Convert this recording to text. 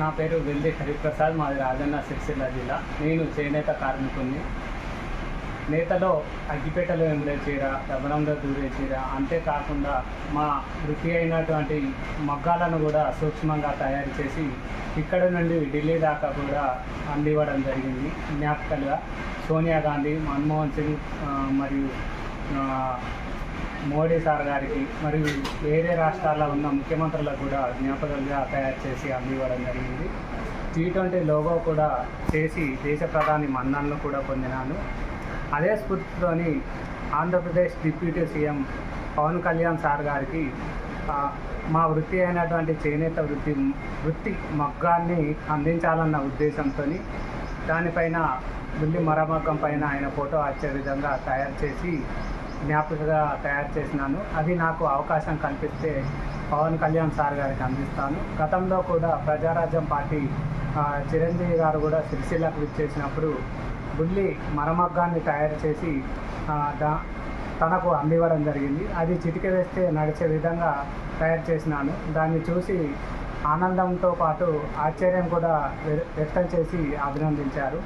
నా పేరు వెల్లి హరిప్రసాద్ మాది రాజన్న సిరిసిల్ల జిల్లా. నేను చేనేత కార్మికుడిని నేతలో అగ్గిపేటలో ఎండే చీర దబనంలో దూరే చీర అంతేకాకుండా మా వృత్తి అయినటువంటి మగ్గాలను కూడా సూక్ష్మంగా తయారు చేసి ఇక్కడ నుండి ఢిల్లీ దాకా కూడా అందివ్వడం జరిగింది. జ్ఞాపకాలుగా సోనియా గాంధీ మన్మోహన్ సింగ్ మరియు మోడీ సార్ గారికి మరియు వేరే రాష్ట్రాల్లో ఉన్న ముఖ్యమంత్రులకు కూడా జ్ఞాపకాలుగా తయారు చేసి అందివ్వడం జరిగింది. టీ ట్వంటీ లోగో కూడా చేసి దేశ ప్రధాని మన్నాలను కూడా పొందినాను. అదే స్ఫూర్తితోని Andhra Pradesh deputy CM Pawan Kalyan sir గారికి మా వృత్తి అయినటువంటి చేనేత వృత్తి వృత్తి మగ్గాన్ని అందించాలన్న ఉద్దేశంతో దానిపైన బుల్లి మరమగ్గం పైన ఆయన ఫోటో వచ్చే విధంగా తయారు చేసి జ్ఞాపికగా తయారు చేసినాను. అది నాకు అవకాశం కల్పిస్తే పవన్ కళ్యాణ్ సార్ గారికి అందిస్తాను. గతంలో కూడా ప్రజారాజ్యం పార్టీ చిరంజీవి గారు కూడా సిరిసిల్లకు విచ్చేసినప్పుడు బుల్లి మరమగ్గాన్ని తయారు చేసి దా తనకు అందివ్వడం జరిగింది. అది చిటిక వేస్తే నడిచే విధంగా తయారు చేసినాను. దాన్ని చూసి ఆనందంతో పాటు ఆశ్చర్యం కూడా వ్యక్తం చేసి అభినందించారు.